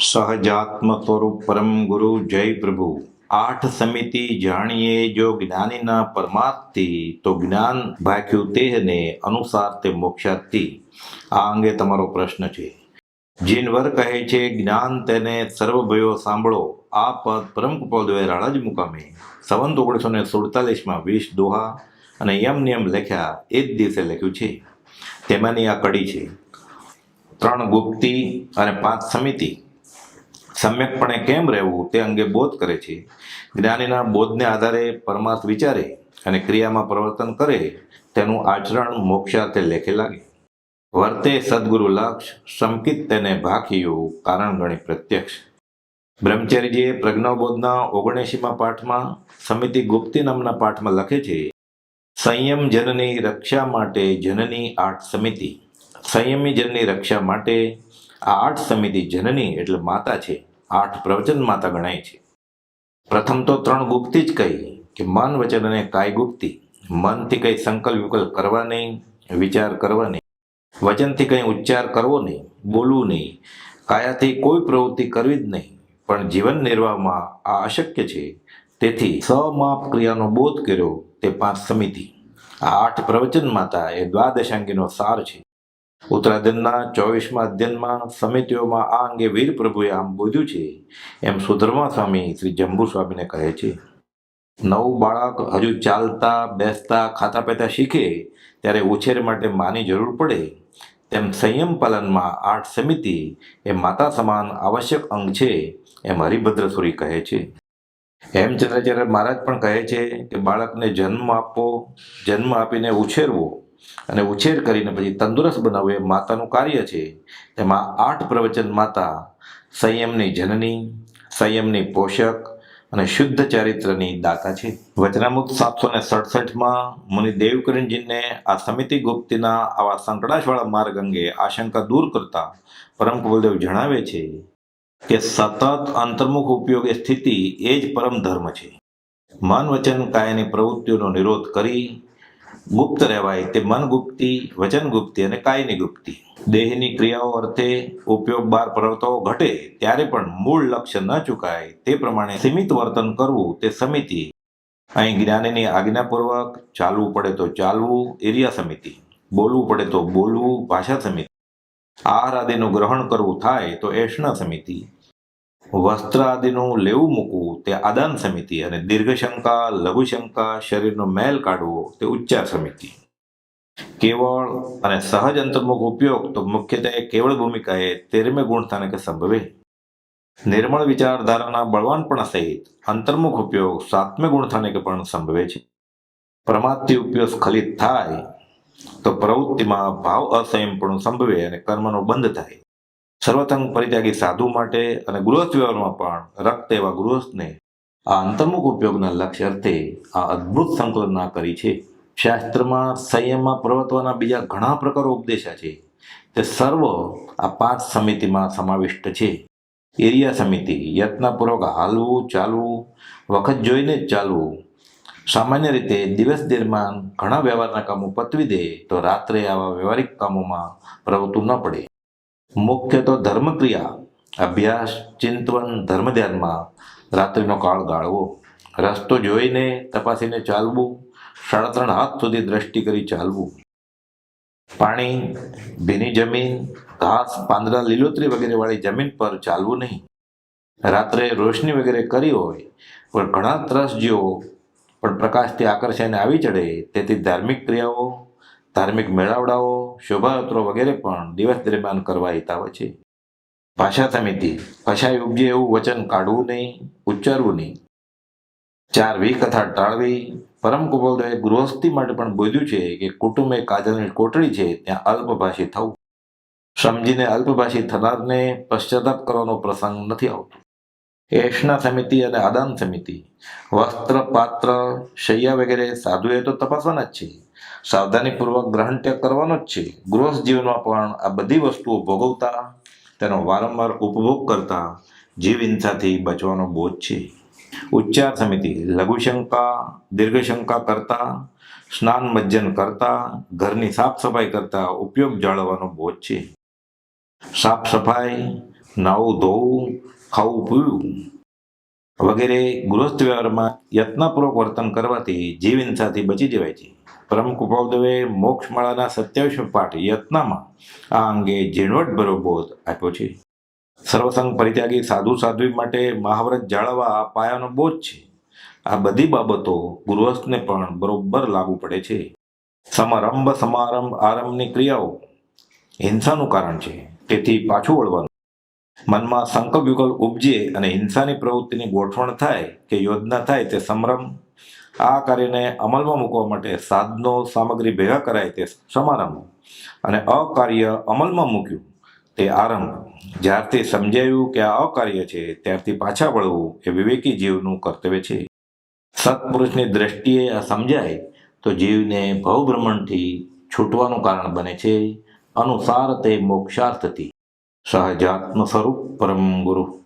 સહજાત્મ સ્વરૂપ પરમ ગુરુ જય પ્રભુ. આઠ સમિતિ જાણીએ જો જ્ઞાનીના પરમાર્થથી, તો જ્ઞાન ભાખ્યું તેહને અનુસાર તે મોક્ષાર્થી. આ અંગે તમારો પ્રશ્ન છે. જીનવર કહે છે, જ્ઞાન તેને સર્વ ભયો સાંભળો. આ પદ પરમ કૃપાલ રાળાજ મુકામે સંવંત ઓગણીસો ને સુડતાલીસમાં વીસ દોહા અને યમ નિયમ લખ્યા. એ જ દિવસે લખ્યું છે. તેમાંની આ કડી છે. ત્રણ ગુપ્તિ અને પાંચ સમિતિ. સમ્યકપણે કેમ રહેવું તે અંગે બોધ કરે છે. જ્ઞાનીના બોધને આધારે પરમાર્થ વિચારે અને ક્રિયામાં પ્રવર્તન કરે તેનું આચરણ મોક્ષાર્થે લેખે લાગે. વર્તે સદગુરુ લક્ષ, સંકિત તેને ભાખ્યું કારણ ગણી પ્રત્યક્ષ. બ્રહ્મચારીજીએ પ્રજ્ઞાબોધના ઓગણએંશીમાં પાઠમાં સમિતિ ગુપ્તી નામના પાઠમાં લખે છે, સંયમ જનની રક્ષા માટે જનની આઠ સમિતિ. સંયમી જનની રક્ષા માટે આ આઠ સમિતિ જનની એટલે માતા છે. આઠ પ્રવચન માતા ગણાય છે. પ્રથમ તો ત્રણ ગુપ્તી જ કહી કે મન વચન અને કાય ગુપ્તી. મનથી કંઈ સંકલ્પ વિકલ્પ કરવા નહીં, વિચાર કરવા નહીં. વચનથી કંઈ ઉચ્ચાર કરવો નહીં, બોલવું નહીં. કાયાથી કોઈ પ્રવૃત્તિ કરવી જ નહીં. પણ જીવન નિર્વાહમાં આ અશક્ય છે. તેથી સમાપ ક્રિયાનો બોધ કર્યો તે પાંચ સમિતિ. આ આઠ પ્રવચન માતા એ દ્વાદશાંગીનો સાર છે. ઉત્તરાધનના ચોવીસમાં અધ્યયનમાં સમિતિઓમાં આ અંગે વીર પ્રભુએ આમ બોધ્યું છે. એમ સુધર્મા સ્વામી શ્રી જંબુ સ્વામીને કહે છે. નવું બાળક હજુ ચાલતા, બેસતા, ખાતા પીતા શીખે ત્યારે ઉછેર માટે માની જરૂર પડે. તેમ સંયમ પાલનમાં આઠ સમિતિ એ માતા સમાન આવશ્યક અંગ છે એમ હરિભદ્રસુરી કહે છે. હેમચંદ્રાચાર્ય મહારાજ પણ કહે છે કે બાળકને જન્મ આપવો, જન્મ આપીને ઉછેરવો અને ઉછેર કરીને પછી તંદુરસ્ત બનાવવું એ માતાનું કાર્ય છે. તેમાં આઠ પ્રવચન માતા, સંયમની જનની, સંયમની પોષક અને શુદ્ધ ચારિત્રની દાતા છે. વચનામૃત સાતસો ને સડસઠમાં મુનિ દેવકરણજીને આ સમિતિ ગુપ્તિના આવા સંકળાશવાળા માર્ગ અંગે આશંકા દૂર કરતા પરમ કુલદેવ જણાવે છે કે સતત અંતર્મુખ ઉપયોગી સ્થિતિ એ જ પરમ ધર્મ છે. મન વચન કાયની પ્રવૃત્તિઓનો નિરોધ કરી ગુપ્ત રહેવાય તે મન ગુપ્તિ, વચન ગુપ્તિ અને કાયની ગુપ્તિ. દેહની ક્રિયાઓ અર્થે ઉપયોગ બાર પ્રવર્તાઓ ઘટે ત્યારે પણ મૂળ લક્ષ્ય ન ચૂકાય તે પ્રમાણે સીમિત વર્તન કરવું તે સમિતિ. અહીં જ્ઞાનીની આજ્ઞાપૂર્વક ચાલવું પડે તો ચાલવું એરિયા સમિતિ. બોલવું પડે તો બોલવું, ભાષા સમિતિ. આહાર આદિનું ગ્રહણ કરવું થાય તો એષણા સમિતિ. વસ્ત્ર આદિનું લેવું મૂકવું તે આદાન સમિતિ અને દીર્ઘશંકા, લઘુશંકા, શરીરનો મેલ કાઢવો તે ઉચ્ચાર સમિતિ. કેવળ અને સહજ અંતર્મુખ ઉપયોગ તો મુખ્યત્વે કેવળ ભૂમિકાએ તેરમે ગુણ સ્થાનકે સંભવે. નિર્મળ વિચારધારાના બળવાનપણા સહિત અંતર્મુખ ઉપયોગ સાતમે ગુણ સ્થાનકે પણ સંભવે છે. પ્રમાદથી ઉપયોગ સ્ખલિત થાય તો પ્રવૃત્તિમાં ભાવ અસંયમપણું સંભવે અને કર્મનો બંધ થાય. સર્વથંગ પરિત્યાગી સાધુ માટે અને ગૃહસ્થ વ્યવહારમાં પણ રક્ત એવા ગૃહસ્થને આ અંતર્મુખ ઉપયોગના લક્ષ્ય અર્થે આ અદ્ભુત સંકલના કરી છે. શાસ્ત્રમાં, સંયમમાં પ્રવર્તવાના બીજા ઘણા પ્રકારો ઉપદેશા છે. તે સર્વ આ પાંચ સમિતિમાં સમાવિષ્ટ છે. એરિયા સમિતિ, યત્નપૂર્વક હાલવું, ચાલવું, વખત જોઈને જ ચાલવું. સામાન્ય રીતે દિવસ દરમિયાન ઘણા વ્યવહારના કામો પતવી દે તો રાત્રે આવા વ્યવહારિક કામોમાં પ્રવૃત્તું ન પડે. મુખ્ય તો ધર્મક્રિયા, અભ્યાસ, ચિંતવન ધર્મ ધ્યાનમાં રાત્રિનો કાળ ગાળવો, રસ્તો જોઈને તપાસીને ચાલવું સાડા ત્રણ હાથ સુધી દ્રષ્ટિ કરી ચાલવું. પાણી, ભીની જમીન, ઘાસ, પાંદડા, લીલોતરી વગેરે વાળી જમીન પર ચાલવું નહીં. રાત્રે રોશની વગેરે કરી હોય, પણ ઘણા ત્રસ ત્રસજીઓ પણ પ્રકાશથી આકર્ષાઈને આવી ચડે, તેથી ધાર્મિક ક્રિયાઓ ધાર્મિક મેળાવડાઓ, શોભાયાત્રો વગેરે પણ દિવસ દરમિયાન કરવા હિતાવ છે. ભાષા સમિતિ ભાષા ઉપજે એવું વચન કાઢવું નહીં, ઉચ્ચારવું નહીં. ચાર વી કથા ટાળવી. પરમ કુબલદેવે ગૃહસ્થી માટે પણ બોધ્યું છે કે કુટુંબ એ કાજલની કોટડી છે, ત્યાં અલ્પભાષી થવું. સમજીને અલ્પભાષી થનારને પશ્ચાતાપ કરવાનો પ્રસંગ નથી આવતો. એશના સમિતિ અને આદાન સમિતિ, વસ્ત્ર, પાત્ર, શૈયા વગેરે સાધુએ તો તપાસવાના જ છે. સાવધાનીપૂર્વક ગ્રહણ ત્યાગ કરવાનો જ છે. ગૃહસ્થ જીવનમાં પણ આ બધી વસ્તુઓ ભોગવતા, તેનો વારંવાર ઉપભોગ કરતા જીવ હિંસાથી બચવાનો બોધ છે. ઉચ્ચાર સમિતિ લઘુશંકા દીર્ઘશંકા કરતા, સ્નાન મજ્જન કરતા, ઘરની સાફ સફાઈ કરતા ઉપયોગ જાળવવાનો બોધ છે. સાફ સફાઈ, નાવું ધોવું, ખાવું પીવું વગેરે ગૃહસ્થ વ્યવહારમાં યત્નપૂર્વક વર્તન કરવાથી જીવ હિંસાથી બચી જવાય છે. પરમ કૃપાલદેવે મોક્ષમાળાના સત્યાવીસ પાઠ યત્નમાં આ અંગે ઝીણવટભરો બોધ આપ્યો છે. સર્વસંગ પરિત્યાગી સાધુ સાધ્વી માટે મહાવ્રત જાળવવા આ પાયાનો બોધ છે. આ બધી બાબતો ગૃહસ્થને પણ બરોબર લાગુ પડે છે. સમારંભ સમારંભ, આરંભની ક્રિયાઓ હિંસાનું કારણ છે. તેથી પાછું વળવાનું. મનમાં સંકલ્પ વિકલ્પ ઉપજે અને હિંસાની પ્રવૃત્તિની ગોઠવણ થાય કે યોજના થાય તે સમરમ આ કાર્યને અમલમાં મૂકવા માટે સાધનો સામગ્રી ભેગા કરાય તે સમારંભ. અને અકાર્ય અમલમાં મૂક્યું તે આરંભ. જ્યારથી સમજાયું કે આ અકાર્ય છે, ત્યારથી પાછા વળવું એ વિવેકી જીવનું કર્તવ્ય છે. સત્પુરુષની દ્રષ્ટિએ આ સમજાય તો જીવને ભવભ્રમણથી છૂટવાનું કારણ બને છે. અનુસાર તે મોક્ષાર્થથી. સહજાત્મ સ્વરૂપ પરમ ગુરુ.